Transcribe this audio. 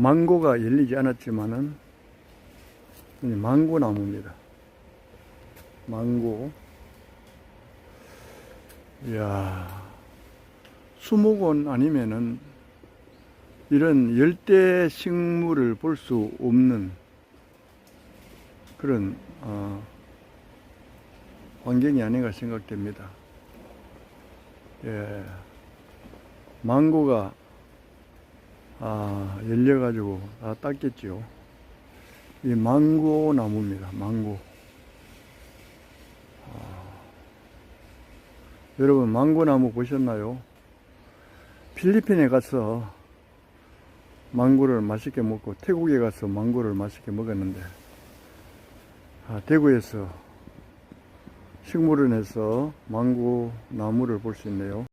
망고가 열리지 않았지만은 이 망고 나무입니다. 망고. 이야, 수목원 아니면은 이런 열대 식물을 볼 수 없는 그런 어, 환경이 아닌가 생각됩니다. 예, 망고가 아, 열려가지고 다 땄겠죠. 이 망고 나무입니다. 망고. 아, 여러분 망고 나무 보셨나요? 필리핀에 가서 망고를 맛있게 먹고 태국에 가서 망고를 맛있게 먹었는데 아, 대구에서 식물원에서 망고 나무를 볼 수 있네요.